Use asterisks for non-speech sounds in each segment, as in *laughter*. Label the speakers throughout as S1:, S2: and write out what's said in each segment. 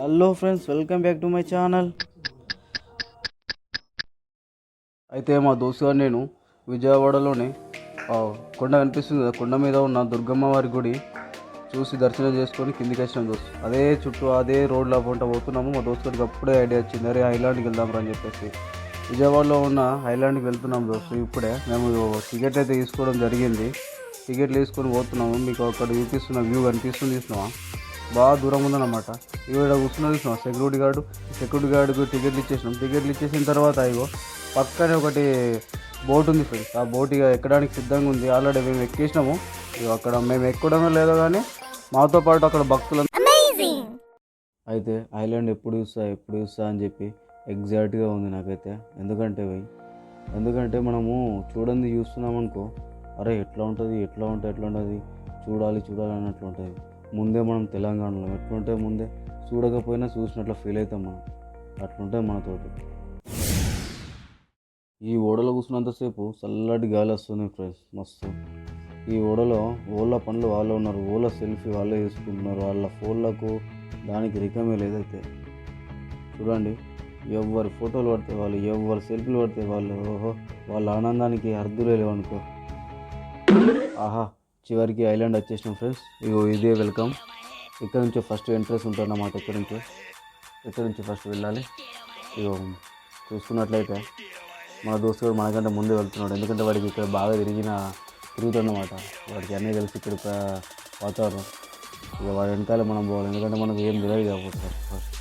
S1: Hello friends welcome back to my channel అయితే మా దోస్తు గారు నేను విజయవాడలోనే కొండ కనిపిస్తుంది కదా కొండ మీద ఉన్న దుర్గమ్మ వారి గుడి చూసి దర్శనం చేసుకొని కిందికి వచ్చినాం దోస్తు. అదే చుట్టూ అదే రోడ్ల పంట పోతున్నాము. మా దోస్తు గారికి అప్పుడే ఐడియా వచ్చింది అరే ఐలాండ్కి వెళ్దాం అని చెప్పేసి. విజయవాడలో ఉన్న ఐలాండ్కి వెళ్తున్నాం దోస్తు ఇప్పుడే. మేము టికెట్ అయితే తీసుకోవడం జరిగింది. టికెట్లు తీసుకొని పోతున్నాము. మీకు అక్కడ చూపిస్తున్న వ్యూ కనిపిస్తుంది చూసినావా? బాగా దూరం ఉందన్నమాట. ఇక్కడ కూర్చున్న చూసినాం సెక్యూరిటీ గార్డు సెక్యూరిటీ గార్డుకు టికెట్లు ఇచ్చేసినాం. టికెట్లు ఇచ్చేసిన తర్వాత ఇగో పక్కనే ఒకటి బోట్ ఉంది ఫ్రెండ్స్ ఆ బోట్ ఇక ఎక్కడానికి సిద్ధంగా ఉంది. ఆల్రెడీ మేము ఎక్కేసినాము. ఇక అక్కడ మేము ఎక్కడమో లేదో కానీ మాతో పాటు అక్కడ భక్తులు అయితే ఐలాండ్ ఎప్పుడు చూస్తా ఎప్పుడు చూస్తా అని చెప్పి ఎగ్జాక్ట్గా ఉంది నాకైతే. ఎందుకంటే పోయి ఎందుకంటే మనము చూడండి చూస్తున్నాం అనుకో అరే ఎట్లా ఉంటుంది ఎట్లా ఉంటుంది ఎట్లా ఉంటుంది చూడాలి చూడాలి అన్నట్లు ఉంటుంది. ముందే మనం తెలంగాణలో ఎట్లుంటే ముందే చూడకపోయినా చూసినట్లు ఫీల్ అవుతాం మనం. అట్లుంటే మనతోటి. ఈ ఓడలో కూర్చున్నంతసేపు చల్లటి గాలి వస్తుంది ఫ్రెండ్స్ మస్తు. ఈ ఓడలో ఓళ్ళ పనులు వాళ్ళే ఉన్నారు ఓళ్ళ సెల్ఫీ వాళ్ళే తీసుకుంటున్నారు వాళ్ళ ఫోన్లకు దానికి రికమే లేదైతే చూడండి ఎవరు ఫోటోలు పడితే వాళ్ళు ఎవరు సెల్ఫీలు పడితే వాళ్ళు ఓహో వాళ్ళ ఆనందానికి అర్థులే లేవనుకో. ఆహా. చివరికి ఐలాండ్ వచ్చేసినాం ఫ్రెండ్స్. ఇగో ఇదే వెల్కమ్. ఇక్కడ నుంచి ఫస్ట్ ఎంట్రెన్స్ ఉంటుందన్నమాట ఇక్కడ నుంచి. ఇక్కడ నుంచి ఫస్ట్ వెళ్ళాలి. ఇగో చూసుకున్నట్లయితే మన దోస్తు కూడా మనకంటే ముందే వెళ్తున్నాడు. ఎందుకంటే వాడికి ఇక్కడ బాగా తిరిగిన తిరుగుతుందన్నమాట వాడికి అన్నీ తెలిసి ఇక్కడ వాతావరణం. ఇక వాడి వెనకాల మనం పోవాలి. ఎందుకంటే మనకు ఏం తెలియదు కాబట్టి ఫస్ట్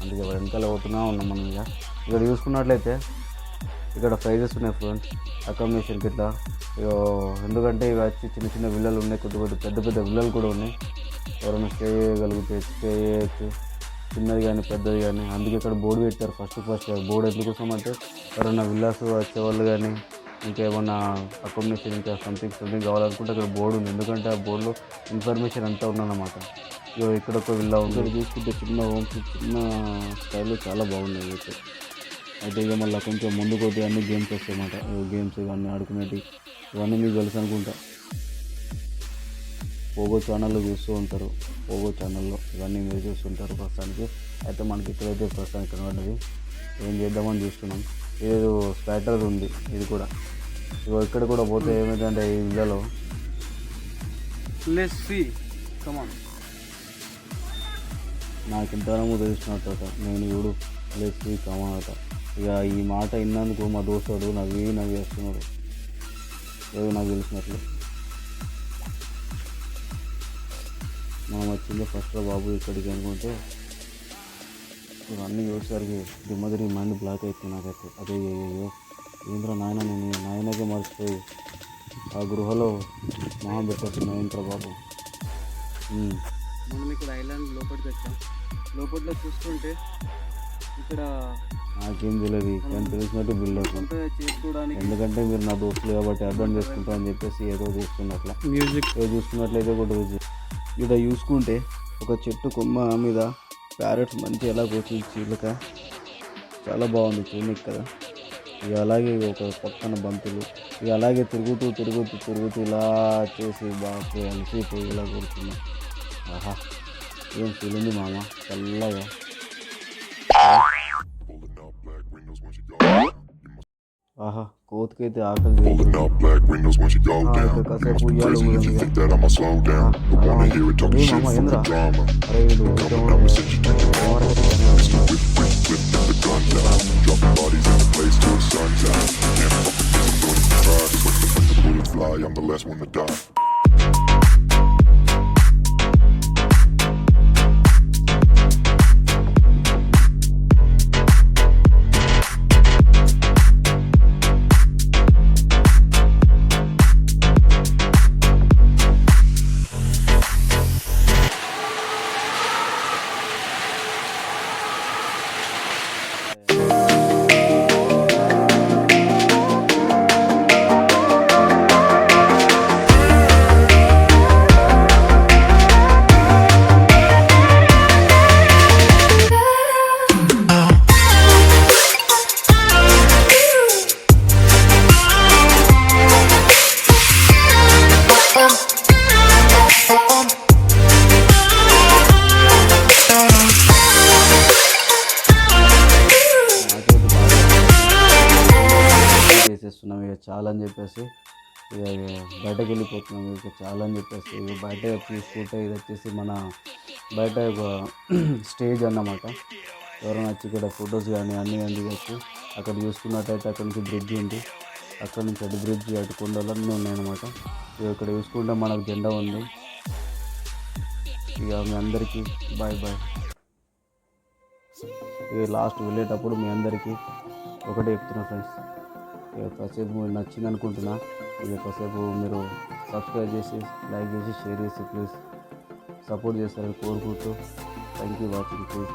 S1: అందుకే వాడి వెనకాల పోతున్నా ఉన్నాం మనం ఇక ఇక్కడ చూసుకున్నట్లయితే ఇక్కడ ప్రైజెస్ ఉన్నాయి ఫ్రెండ్స్. అకామిడేషన్ ఇట్లా ఎందుకంటే ఇవి వచ్చి చిన్న చిన్న విల్లలు ఉన్నాయి కొద్ది కొద్ది పెద్ద పెద్ద విల్లలు కూడా ఉన్నాయి. ఎవరైనా స్టే చేయగలిగితే స్టే చేయొచ్చు. చిన్నది కానీ పెద్దది కానీ. అందుకే ఇక్కడ బోర్డు పెట్టారు ఫస్ట్ ఫస్ట్ బోర్డు ఎందుకోసం అంటే ఎవరైనా విల్లాస్ వచ్చేవాళ్ళు కానీ ఇంకేమన్నా అకామిడేషన్ ఇంకా సంథింగ్ సంథింగ్ కావాలనుకుంటే అక్కడ బోర్డు ఉంది. ఎందుకంటే ఆ బోర్డులో ఇన్ఫర్మేషన్ అంతా ఉందన్నమాట. ఇగో ఇక్కడ ఒక విల్లా ఉంది. చూసుకుంటే చిన్న హోమ్స్ చిన్న స్టైల్ చాలా బాగున్నాయి అయితే. అయితే ఇక మళ్ళీ కొంచెం ముందుకు పోతే అన్ని గేమ్స్ వస్తాయన్నమాట. గేమ్స్ ఇవన్నీ ఆడుకునేవి ఇవన్నీ మీకు తెలుసు అనుకుంటా. పోగో ఛానల్లో చూస్తూ ఉంటారు. పోగో ఛానల్లో ఇవన్నీ మీరు చూస్తుంటారు ప్రస్తుతానికి. అయితే మనకి ఇక్కడైతే ప్రస్తుతానికి కనబడినది. ఏం చేద్దామని చూస్తున్నాం. ఏదో స్పాటర్ ఉంది. ఇది కూడా. ఇగో ఇక్కడ కూడా పోతే ఏమైందంటే ఈ ఇళ్ళలో. నాకు ఇంతవరకు తెలిసినట్టు నేను చూడు. లేచి కమానట ఇక ఈ మాట విన్నందుకు మా దోస్తుడు నవ్వి నవ్వి వేస్తున్నాడు ఏదో నాకు తెలిసినట్లు. మనం వచ్చింది ఫస్ట్లో బాబు ఇక్కడికి అనుకుంటే ఇవన్నీ చూసేసరికి దిమ్మదిరి మైండ్ బ్లాక్ అవుతుంది నాకైతే. అదే అయ్యో ఏంద్ర నాయన నేను నాయనకే మర్చిపోయి ఆ గృహలో మొహం పెట్టేస్తున్నా ఏంట్రా బాబు?
S2: మనం ఇక్కడ ఐలాండ్ లోపలికి వచ్చాం. లోపల చూస్తుంటే ఇక్కడ
S1: నాకేం తెలియదు కానీ తెలిసినట్టు బిల్డ్
S2: చేసుకోవడానికి
S1: ఎందుకంటే మీరు నా దోస్తులు కాబట్టి అర్థం చేసుకుంటా అని చెప్పేసి ఏదో చూస్తున్నట్ల.
S2: మ్యూజిక్
S1: ఏదో చూసుకున్నట్లయితే కూడా రోజు ఇక్కడ చూసుకుంటే ఒక చెట్టు కొమ్మ మీద ప్యారెట్స్ మంచి ఎలా కూర్చుని చీలక చాలా బాగుంది చూడనికి కదా. ఇక అలాగే ఒక పక్కన బంతులు. ఇక అలాగే తిరుగుతూ తిరుగుతూ తిరుగుతూ ఇలా చేసి బాగా అలసిపోయి ఇలా కూర్చున్నా. ఆహా ఏం ఫీల్ ఉంది మామ? చల్లగా. windows once you go
S3: Aha, kod. Pulling black windows once you go down. You must be crazy if you think that I'ma slow down. Don't wanna hear it talking shit from the drama.
S1: I'm
S3: coming out and said you took your mama. Let's do the gun down. Dropping bodies in the place till sun's out. Can't fuck with this, I'm going to try. Just the bullets fly, I'm the last one to die.
S1: చాలా అని చెప్పేసి ఇక బయటకు వెళ్ళిపోతున్నాం ఇక చాలా అని చెప్పేసి ఇక బయట చూసుకుంటే ఇది వచ్చేసి మన బయట ఒక *clears throat* స్టేజ్ అన్నమాట. ఎవరైనా వచ్చి ఇక్కడ ఫొటోస్ కానీ అన్నీ కానీ అక్కడ చూసుకున్నట్టయితే అక్కడ నుంచి బ్రిడ్జ్ ఉంది. అక్కడ నుంచి అటు బ్రిడ్జ్ అటు కొండలన్నీ ఉన్నాయన్నమాట. ఇక ఇక్కడ చూసుకుంటే మనకు జెండా ఉంది. ఇక మీ అందరికీ బాయ్ బాయ్. ఇక లాస్ట్ వెళ్ళేటప్పుడు మీ అందరికీ ఒకటే చెప్తున్నా ఫ్రెండ్స్. ఇక కాసేపు మీకు నచ్చింది అనుకుంటున్నా. ఇక కాసేపు మీరు సబ్స్క్రైబ్ చేసి లైక్ చేసి షేర్ చేసి ప్లీజ్ సపోర్ట్ చేస్తారని కోరుకుంటూ. Thank you watching please